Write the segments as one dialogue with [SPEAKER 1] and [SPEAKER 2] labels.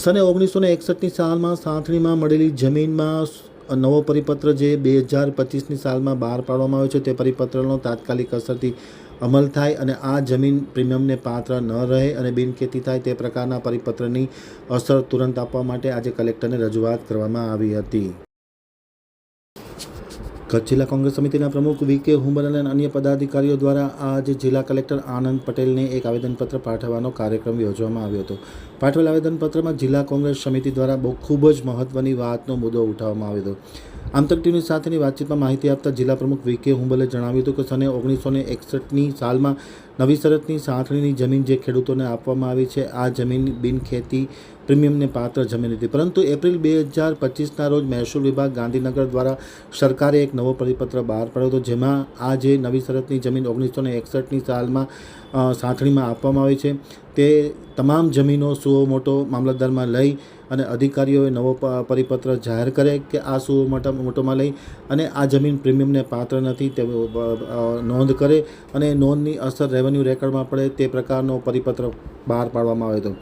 [SPEAKER 1] સને ઓગણીસો ને એકસઠની સાલમાં સાંથણીમાં મળેલી જમીનમાં નવો પરિપત્ર જે બે હજાર પચીસની સાલમાં બહાર પાડવામાં આવ્યો છે, તે પરિપત્રનો તાત્કાલિક અસરથી અમલ થાય અને આ જમીન પ્રીમિયમને પાત્ર ન રહે અને બિનખેતી થાય તે પ્રકારના પરિપત્રની અસર તુરંત આપવા માટે આજે કલેક્ટરને રજૂઆત કરવામાં આવી હતી. કચ્છ જિલ્લા કોંગ્રેસ સમિતિના પ્રમુખ વી કે હુંબલ અને અન્ય પદાધિકારીઓ દ્વારા આજે જિલ્લા કલેક્ટર આનંદ પટેલને એક આવેદનપત્ર પાઠવવાનો કાર્યક્રમ યોજવામાં આવ્યો હતો. પાઠવેલ આવેદનપત્રમાં જિલ્લા કોંગ્રેસ સમિતિ દ્વારા બહુ ખૂબ જ મહત્વની વાતનો મુદ્દો ઉઠાવવામાં આવ્યો હતો. આમતક ટીવી સાથેની વાતચીતમાં માહિતી આપતા જિલ્લા પ્રમુખ વી કે હુંબલે જણાવ્યું હતું કે સને ઓગણીસો ને એકસઠની સાલમાં નવી શરતની સાંથણીની જમીન જે ખેડૂતોને આપવામાં આવી છે, આ જમીન બિનખેતી પ્રીમિયમને પાત્ર જમી લીધી પરંતુ એપ્રિલ બે હજાર પચીસના રોજ મહેસૂલ વિભાગ ગાંધીનગર દ્વારા સરકારે એક નવો પરિપત્ર બહાર પાડ્યો હતો, જેમાં આ જે નવી શરતની જમીન ઓગણીસો ને એકસઠની સાલમાં સાંથણીમાં આપવામાં આવી છે, તે તમામ જમીનો સુઓ મોટો મામલતદારમાં લઈ અને અધિકારીઓએ નવો પરિપત્ર જાહેર કરે કે આ સુઓ મોટા, મોટોમાં લઈ અને આ જમીન પ્રીમિયમને પાત્ર નથી તે નોંધ કરે અને નોંધની અસર રેવન્યુ રેકર્ડમાં પડે તે પ્રકારનો પરિપત્ર બહાર પાડવામાં આવ્યો હતો.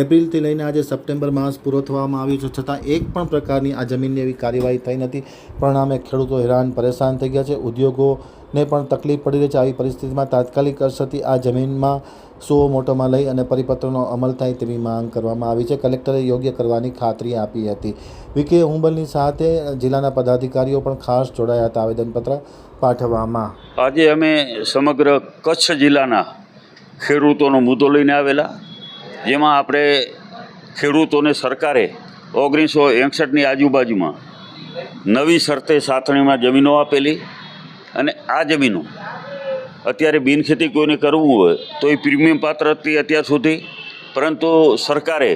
[SPEAKER 1] એપ્રિલથી લઈને આજે સપ્ટેમ્બર માસ પૂરો થવામાં આવ્યો છે. છતાં એક પણ પ્રકારની આ જમીનની એવી કાર્યવાહી થઈ નથી. પરિણામે ખેડૂતો હેરાન, પરેશાન થઈ ગયા છે. ઉદ્યોગોને પણ તકલીફ પડી રહી છે. આવી પરિસ્થિતિમાં તાત્કાલિક અસરથી આ જમીનમાં સુઓ મોટોમાં લઈ અને પરિપત્રનો અમલ થાય તેવી માંગ કરવામાં આવી છે. કલેક્ટરે યોગ્ય કરવાની ખાતરી આપી હતી. વિકે હુંબલની સાથે જિલ્લાના પદાધિકારીઓ પણ ખાસ જોડાયા હતા. આવેદનપત્ર પાઠવવામાં.
[SPEAKER 2] આજે અમે સમગ્ર કચ્છ જિલ્લાના ખેડૂતોનો મુદ્દો લઈને આવેલા. જેમાં આપણે ખેડૂતોને સરકારે ઓગણીસો એકસઠની આજુબાજુમાં નવી શરતે સાથણીમાં જમીનો આપેલી અને આ જમીનો અત્યારે બિનખેતી કોઈને કરવું હોય તો એ પ્રીમિયમ પાત્ર હતી અત્યાર સુધી, પરંતુ સરકારે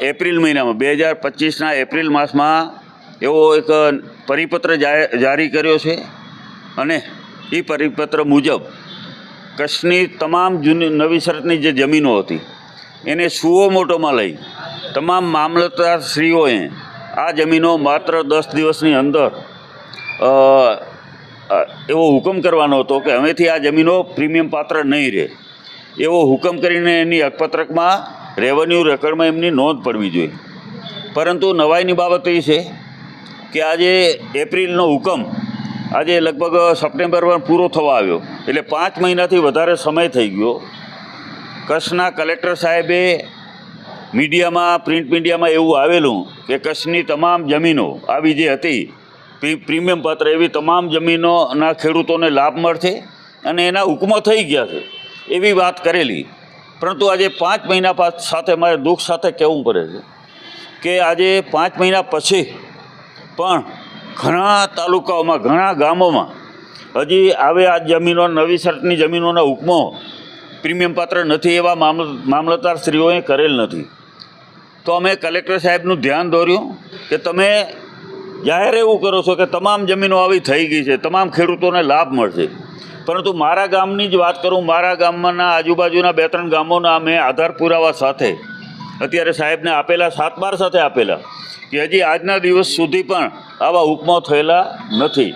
[SPEAKER 2] એપ્રિલ મહિનામાં, બે હજાર પચીસના એપ્રિલ માસમાં એવો એક પરિપત્ર જારી કર્યો છે અને એ પરિપત્ર મુજબ કચ્છની તમામ જૂની નવી શરતની જે જમીનો હતી, એને સુઓ મોટોમાં લઈ, તમામ મામલતદારશ્રીઓએ આ જમીનો માત્ર દસ દિવસની અંદર એવો હુકમ કરવાનો હતો કે હવેથી આ જમીનો પ્રીમિયમ પાત્ર નહીં રહે. એવો હુકમ કરીને એની અકપત્રકમાં રેવન્યુ રેકર્ડમાં એમની નોંધ પડવી જોઈએ. પરંતુ નવાઈની બાબત એ છે કે આજે એપ્રિલનો હુકમ આજે લગભગ સપ્ટેમ્બરમાં પૂરો થવા આવ્યો. એટલે પાંચ મહિનાથી વધારે સમય થઈ ગયો. કચ્છના કલેક્ટર સાહેબે મીડિયામાં, પ્રિન્ટ મીડિયામાં એવું આવેલું કે કચ્છની તમામ જમીનો, આવી જે હતી, પ્રી- પ્રીમિયમ પાત્ર એવી તમામ જમીનોના ખેડૂતોને લાભ મળશે અને એના હુકમો થઈ ગયા છે, એવી વાત કરેલી. પરંતુ આજે પાંચ મહિના સાથે મારે દુઃખ સાથે કહેવું પડે છે કે આજે પાંચ મહિના પછી પણ ઘણા તાલુકાઓમાં, ઘણા ગામોમાં હજી આવે આ જમીનો, નવી સર્ટની જમીનોના હુકમો પ્રીમિયમ પાત્ર નથી એવા મામલ, મામલતદારશ્રીઓએ કરેલ નથી. તો અમે કલેક્ટર સાહેબનું ધ્યાન દોર્યું કે તમે જાહેર એવું કરો છો કે તમામ જમીનો આવી થઈ ગઈ છે, તમામ ખેડૂતોને લાભ મળશે. પરંતુ મારા ગામની જ વાત કરું, મારા ગામમાંના આજુબાજુના બે ત્રણ ગામોના અમે આધાર પુરાવા સાથે અત્યારે સાહેબને આપેલા, સાત બાર સાથે આપેલા, કે હજી આજના દિવસ સુધી પણ આવા હુકમો થયેલા નથી.